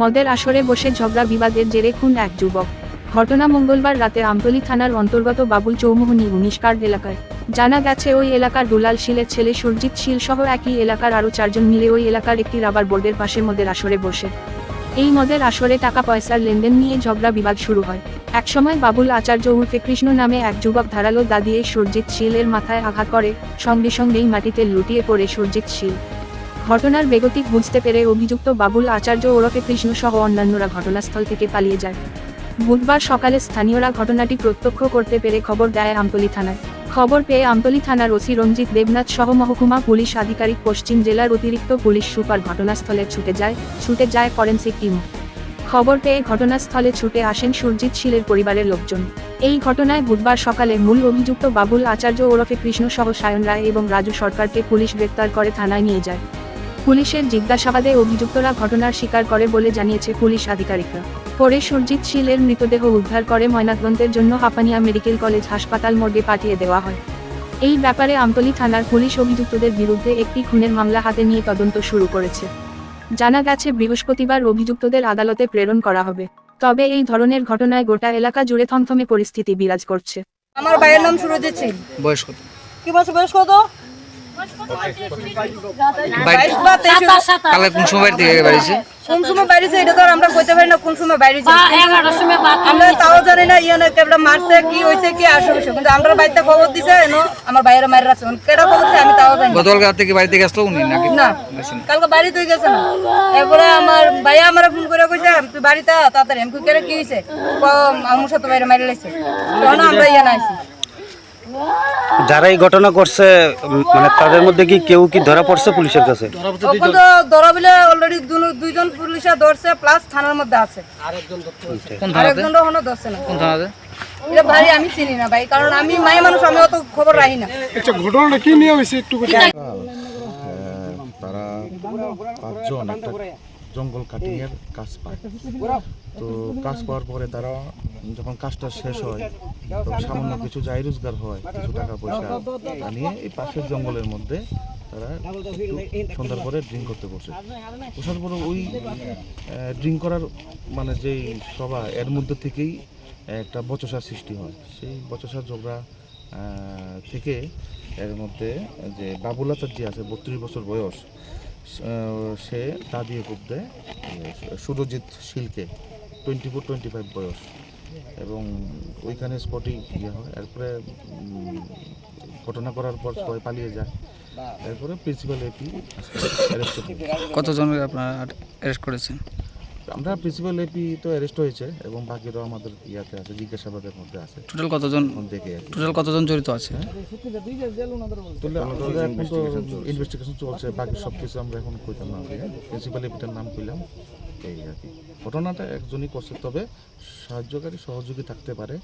মদের আসরে বসে ঝগড়া বিবাদের জেরে খুন এক যুবক। ঘটনা মঙ্গলবার রাতে আমতলী থানার অন্তর্গত বাবুল চৌমুহনী উনিশ কার্ড এলাকায়। জানা গেছে, ওই এলাকার দুলাল শীলের ছেলে সুরজিৎ শীল সহ একই এলাকার আরও চারজন মিলে ওই এলাকার একটি রাবার বোর্ডের পাশে মদের আসরে বসে। এই মদের আসরে টাকা পয়সার লেনদেন নিয়ে ঝগড়া বিবাদ শুরু হয়। একসময় বাবুল আচার্য উর্ফে কৃষ্ণ নামে এক যুবক ধারালো দা দিয়ে সুরজিৎ শীলের মাথায় আঘাত করে, সঙ্গে সঙ্গেই মাটিতে লুটিয়ে পড়ে সুরজিৎ শীল। ঘটনার বেগতিক বুঝতে পেরে অভিযুক্ত বাবুল আচার্য ওরফে কৃষ্ণ সহ অন্যান্যরা ঘটনাস্থল থেকে পালিয়ে যায়। বুধবার সকালে স্থানীয়রা ঘটনাটি প্রত্যক্ষ করতে পেরে খবর দেয় আমতলী থানায়। খবর পেয়ে আমতলী থানার ওসি রঞ্জিত দেবনাথ সহ মহকুমা পুলিশ আধিকারিক পশ্চিম জেলার অতিরিক্ত পুলিশ সুপার ঘটনাস্থলে ছুটে যায় ছুটে যায় ফরেন্সিক টিম। খবর পেয়ে ঘটনাস্থলে ছুটে আসেন সুরজিৎ শীলের পরিবারের লোকজন। এই ঘটনায় বুধবার সকালে মূল অভিযুক্ত বাবুল আচার্য ওরফে কৃষ্ণ সহ সায়ন রায় এবং রাজু সরকারকে পুলিশ গ্রেপ্তার করে থানায় নিয়ে যায়। পুলিশের জিজ্ঞাসাবাদে অভিযুক্তরা ঘটনার স্বীকার করে বলে জানিয়েছে পুলিশ আধিকারিকরা। পরে সুরজিৎ শীলের মৃতদেহ উদ্ধার করে ময়নাতদন্তের জন্য হাপানিয়া মেডিকেল কলেজ হাসপাতাল মর্গে পাঠিয়ে দেওয়া হয়। এই ব্যাপারে আমতলী থানার পুলিশ অভিযুক্তদের বিরুদ্ধে একটি খুনের মামলা হাতে নিয়ে তদন্ত শুরু করেছে। জানা গেছে বৃহস্পতিবার অভিযুক্তদের আদালতে প্রেরণ করা হবে। তবে এই ধরনের ঘটনায় গোটা এলাকা জুড়ে থমথমে পরিস্থিতি বিরাজ করছে। আমার ভাইয়ের নাম সুরজিৎ সিং। বয়স কত কি বলছো বয়স কত কালে কোন সময় বাড়ি থেকে কোন সময় বাইরেছে এটা তো আমরা কইতে পারি না কোন সময় বাইরেছে এগারোটার সময় বাদ আমরা তাও জানি না ইয়ে না কেবলা মারছে কি হয়েছে কি আসে হয়েছে কিন্তু আমরা বাড়িতে খবর দিছে এনো আমার বাইরে মারি রাখছে কেটা খবর দিছে আমি তাও জানি না। গতকাল রাত থেকে বাড়ি থেকে উনি নাকি? না। আসেন। কালকে বাড়ি গেছে না। এরপরে আমার ভাইয়া আমার ফোন করে কইছে তুই বাড়িতে তাড়াতাড়ি। আমি কই, কেন কি হয়েছে ক, আমার সাথে বাইরে মারি লাইছে। তখন আমরা ইয়ে না আইছি। যারা এই ঘটনা করছে মানে তাদের মধ্যে কি কেউ কি ধরা পড়ছে পুলিশের কাছে? তখন তো ধরা বলে অলরেডি দুইজন পুলিশে ধরছে প্লাস থানার মধ্যে আছে। আরেকজন হনো ধরছে না। কোন থানাতে? এটা ভাই আমি চিনি না ভাই কারণ আমি মায়ের মানুষ আমি অত খবর রাখি না। আচ্ছা ঘটনাটা কি নিয়ে হয়েছে একটু তারা পাঁচজন একটা জঙ্গল কাটিং এর কাজ পায়। তো কাজ পাওয়ার পরে তারা যখন কাজটা শেষ হয়, তখন সামান্য কিছু যাই রোজগার হয়, কিছু টাকা পয়সা নিয়ে এই পাশের জঙ্গলের মধ্যে তারা সন্ধ্যার পরে ড্রিঙ্ক করতে বসে। বসার পরে ওই ড্রিঙ্ক করার মানে যেই সভা, এর মধ্যে থেকেই একটা বচসার সৃষ্টি হয়। সেই বচসার ঝগড়া থেকে এর মধ্যে যে বাবুল আচার যে আছে, বত্রিশ বছর বয়স সে তা দিয়ে দেয় সুরজিৎ শিলকে টোয়েন্টি ফোর টোয়েন্টি ফাইভ বয়স। এবং ওইখানে স্পটেই ইয়ে হয়। এরপরে ঘটনা করার পর সবাই পালিয়ে যায়। এরপরে প্রিন্সিপাল এপি কতজনকে আপনারা অ্যারেস্ট করেছেন? আমরা প্রিন্সিপাল এপি তো অ্যারেস্ট হয়েছে এবং বাকিরাও আমাদের ইয়াতে আছে জিজ্ঞাসাবাদের মধ্যে আছে। টোটাল কতজন দেখে টোটাল কতজন জড়িত আছে? এখন তো ইনভেস্টিগেশন চলছে। বাকি সব কিছু আমরা এখন কইতাম না। প্রিন্সিপাল এপিটার নাম কইলাম এই আর কি। ঘটনাটা একজনই করছে তবে সাহায্যকারী সহযোগী থাকতে পারে।